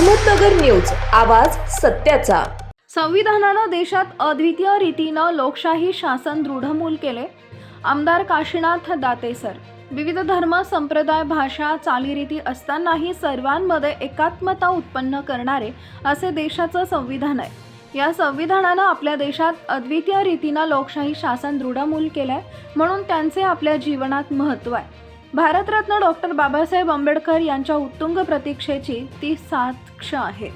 Ahmednagar news आवाज सत्याचा. संविधानानं देशात अद्वितीय रीतीनं लोकशाही शासन दृढमूल केले. आमदार काशीनाथ दातेसर विविध धर्म संप्रदाय भाषा चालीरीती असतानाही सर्वांमध्ये एकात्मता उत्पन्न करणारे असे देशाचं संविधान आहे. या संविधानानं आपल्या देशात अद्वितीय रीतीनं लोकशाही शासन दृढमूल केलंय म्हणून त्यांचे आपल्या जीवनात महत्त्व आहे. भारतरत्न डॉक्टर बाबासाहेब आंबेडकर यांच्या उत्तुंग प्रतीक्षेची ती साक्ष आहे.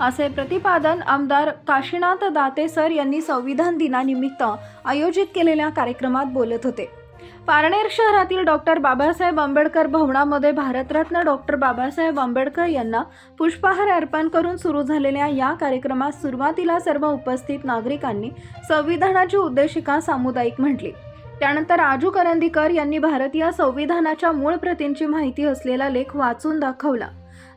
असे प्रतिपादन आमदार काशीनाथ दातेसर यांनी संविधान दिनानिमित्त आयोजित केलेल्या कार्यक्रमात बोलत होते. पारनेर शहरातील डॉक्टर बाबासाहेब आंबेडकर भवनामध्ये भारतरत्न डॉक्टर बाबासाहेब आंबेडकर यांना पुष्पहार अर्पण करून सुरू झालेल्या या कार्यक्रमात सुरुवातीला सर्व उपस्थित नागरिकांनी संविधानाची उद्देशिका सामुदायिक म्हटली. त्यानंतर राजू करंदीकर यांनी भारतीय संविधानाच्या मूळ प्रतींची माहिती असलेला लेख वाचून दाखवला.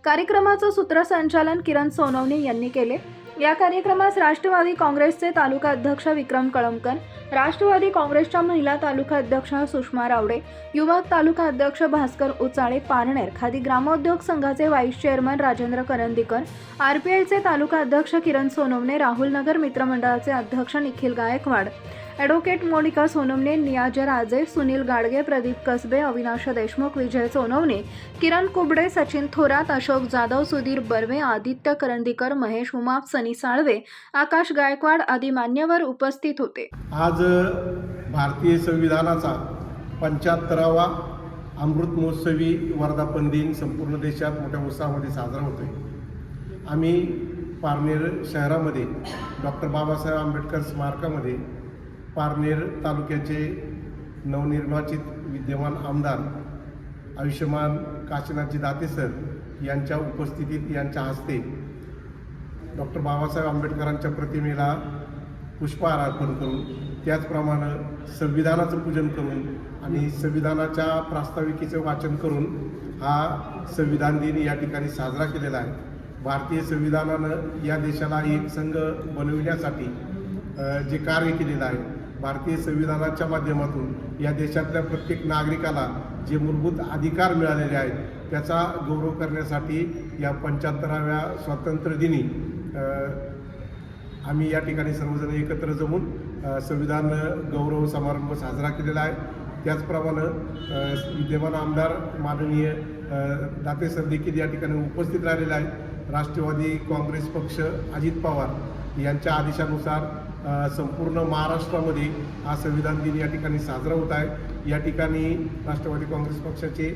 कार्यक्रमाचं सूत्रसंचालन किरण सोनवणे यांनी केले. या कार्यक्रमास राष्ट्रवादी काँग्रेसचे तालुका अध्यक्ष विक्रम कळमकर राष्ट्रवादी काँग्रेसच्या महिला तालुका अध्यक्ष सुषमा रावडे युवक तालुका अध्यक्ष भास्कर उचाळे पारनेर खादी ग्रामोद्योग संघाचे व्हाईस चेअरमन राजेंद्र करंदीकर आरपीआयचे तालुका अध्यक्ष किरण सोनवणे राहुल नगर मित्रमंडळाचे अध्यक्ष निखिल गायकवाड. ॲडव्होकेट मोनिका सोनवणे नियाजर आजे सुनील गाडगे प्रदीप कसबे अविनाश देशमुख विजय सोनवणे किरण कुबडे सचिन थोरात अशोक जाधव सुधीर बर्वे आदित्य करंदीकर महेश उमाप सनी साळवे आकाश गायकवाड आदी मान्यवर उपस्थित होते. आज भारतीय संविधानाचा पंच्याहत्तरावा अमृत महोत्सवी वर्धापन दिन संपूर्ण देशात मोठ्या उत्साहामध्ये साजरा होतो आहे आम्ही पारनेर शहरामध्ये डॉक्टर बाबासाहेब आंबेडकर स्मारकामध्ये पारनेर तालुक्याचे नवनिर्वाचित विद्यमान आमदार आयुष्यमान काशीनाथजी दातेसर यांच्या उपस्थितीत यांच्या हस्ते डॉक्टर बाबासाहेब आंबेडकरांच्या प्रतिमेला पुष्पहार अर्पण करून त्याचप्रमाणे संविधानाचं पूजन करून आणि संविधानाच्या प्रास्ताविकेचं वाचन करून हा संविधान दिन या ठिकाणी साजरा केलेला आहे. भारतीय संविधानानं या देशाला एक संघ बनविण्यासाठी जे कार्य केलेलं आहे. भारतीय संविधानाच्या माध्यमातून या देशातल्या प्रत्येक नागरिकाला जे मूलभूत अधिकार मिळालेले आहेत त्याचा गौरव करण्यासाठी या पंच्याहत्तराव्या स्वातंत्र्यदिनी आम्ही या ठिकाणी सर्वजण एकत्र जमून संविधान गौरव समारंभ साजरा केलेला आहे. त्याचप्रमाणे विद्यमान आमदार माननीय दातेसर देखील या ठिकाणी उपस्थित राहिलेले आहेत. राष्ट्रवादी काँग्रेस पक्ष अजित पवार यांच्या आदेशानुसार संपूर्ण महाराष्ट्रामध्ये हा संविधान दिन या ठिकाणी साजरा होत आहे. या ठिकाणी राष्ट्रवादी काँग्रेस पक्षाचे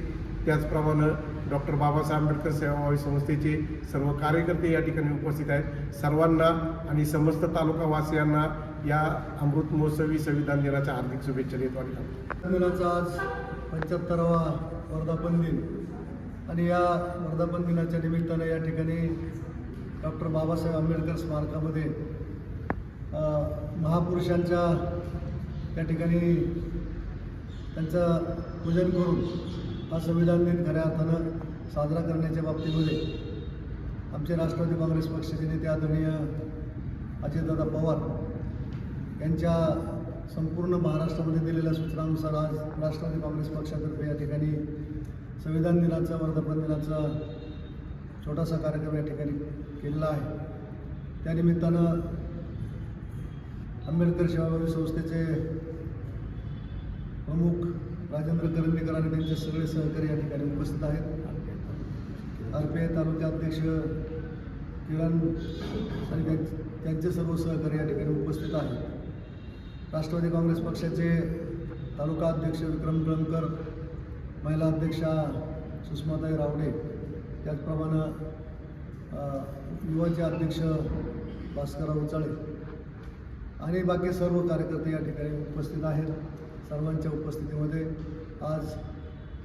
त्याचप्रमाणे डॉक्टर बाबासाहेब आंबेडकर सेवाभावी संस्थेचे सर्व कार्यकर्ते या ठिकाणी उपस्थित आहेत. सर्वांना आणि समस्त तालुकावासियांना या अमृत महोत्सवी संविधान दिनाच्या हार्दिक शुभेच्छा देतो आणि दिनाचा आज पंच्याहत्तरावा वर्धापन दिन. आणि या वर्धापन दिनाच्या निमित्तानं या ठिकाणी डॉक्टर बाबासाहेब आंबेडकर स्मारकामध्ये महापुरुषांच्या या ठिकाणी त्यांचं पूजन करून हा संविधान दिन खऱ्या अर्थानं साजरा करण्याच्या बाबतीमध्ये आमचे राष्ट्रवादी काँग्रेस पक्षाचे नेते आदरणीय अजितदादा पवार यांच्या संपूर्ण महाराष्ट्रामध्ये दिलेल्या सूचनानुसार आज राष्ट्रवादी काँग्रेस पक्षातर्फे या ठिकाणी संविधान दिनाचा वर्धापन दिनाचा छोटासा कार्यक्रम या ठिकाणी केलेला आहे. त्यानिमित्तानं आंबेडकर सेवाभावी संस्थेचे प्रमुख राजेंद्र करंदीकर आणि त्यांचे सगळे सहकारी या ठिकाणी उपस्थित आहेत. आर पी आय तालुका अध्यक्ष किरण आणि त्यांचे सर्व सहकारी या ठिकाणी उपस्थित आहेत. राष्ट्रवादी काँग्रेस पक्षाचे तालुका अध्यक्ष विक्रम कळमकर महिला अध्यक्षा सुषमाताई रावडे त्याचप्रमाणे युवाचे अध्यक्ष भास्करराव उचाळे आणि बाकी सर्व कार्यकर्ते या ठिकाणी उपस्थित आहेत. सर्वांच्या उपस्थितीमध्ये आज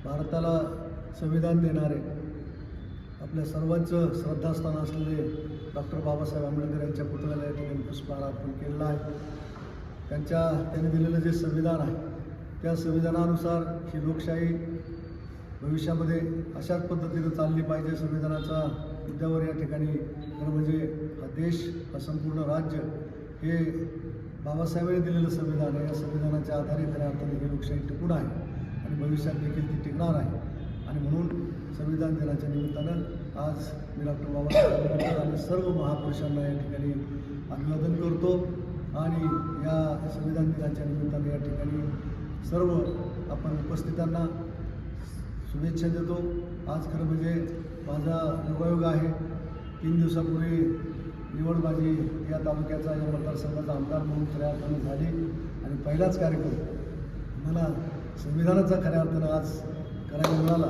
भारताला संविधान देणारे आपल्या सर्वांचं श्रद्धास्थान असलेले डॉक्टर बाबासाहेब आंबेडकर यांच्या पुतळ्याला या ठिकाणी पुष्पहार अर्पण केलेला आहे. त्यांच्या त्यांनी दिलेलं जे संविधान आहे त्या संविधानानुसार ही लोकशाही भविष्यामध्ये अशाच पद्धतीनं चालली पाहिजे. संविधानाचा मुद्द्यावर या ठिकाणी खरं म्हणजे हा देश हा संपूर्ण राज्य हे बाबासाहेबांनी दिलेलं संविधान आहे. या संविधानाच्या आधारे खऱ्या अर्थाने ही लोकशाही टिकून आहे आणि भविष्यात देखील ती टिकणार आहे. आणि म्हणून संविधान दिनाच्या निमित्तानं आज मी डॉक्टर बाबासाहेब आंबेडकर आणि सर्व महापुरुषांना या ठिकाणी अभिवादन करतो. आणि या संविधान दिनाच्या निमित्तानं या ठिकाणी सर्व आपण उपस्थितांना शुभेच्छा देतो. आज खरं म्हणजे माझा योगायोग आहे. तीन दिवसापूर्वी निवड माझी या तालुक्याचा या मतदारसंघाचा आमदार म्हणून खऱ्या अर्थानं झाली. आणि पहिलाच कार्यक्रम मला संविधानाचा खऱ्या अर्थानं आज करायला मिळाला.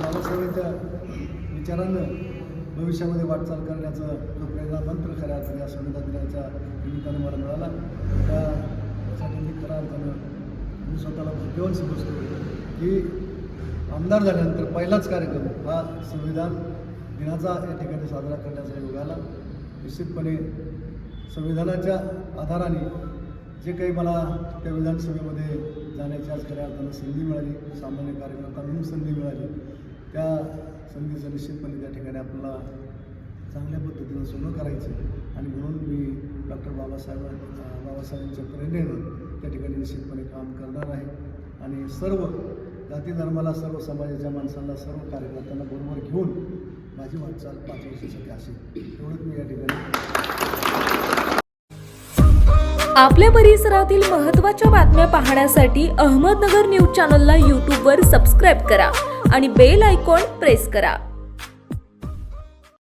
बाबासाहेबांच्या विचारानं भविष्यामध्ये वाटचाल करण्याचं जो प्रेरणा मंत्र खऱ्या अर्थानं या संविधान दिनाच्या निमित्तानं मला मिळाला. त्यासाठी मी खऱ्या अर्थानं मी स्वतःला भाग्यवान समजतो की आमदार झाल्यानंतर पहिलाच कार्यक्रम हा संविधान दिनाचा या ठिकाणी साजरा करण्याचा योग आला. निश्चितपणे संविधानाच्या आधाराने जे काही मला त्या विधानसभेमध्ये जाण्याची आज खऱ्या अर्थानं संधी मिळाली सामान्य कार्यकर्ता म्हणून संधी मिळाली त्या संधीचं निश्चितपणे त्या ठिकाणी आपल्याला चांगल्या पद्धतीनं सोनं करायचं आणि म्हणून मी डॉक्टर बाबासाहेब बाबासाहेबांच्या प्रेरणेनं त्या ठिकाणी निश्चितपणे काम करणार आहे. आणि सर्व जाती धर्माला सर्व समाजाच्या माणसांना सर्व कार्यकर्त्यांना बरोबर घेऊन माझी वाटचाल पाच वर्षासाठी असेल. एवढंच मी या ठिकाणी आपल्या परिसरातील महत्त्वाच्या बातम्या पाहण्यासाठी अहमदनगर न्यूज चॅनलला यूट्यूबवर सबस्क्राईब करा आणि बेल आयकॉन प्रेस करा.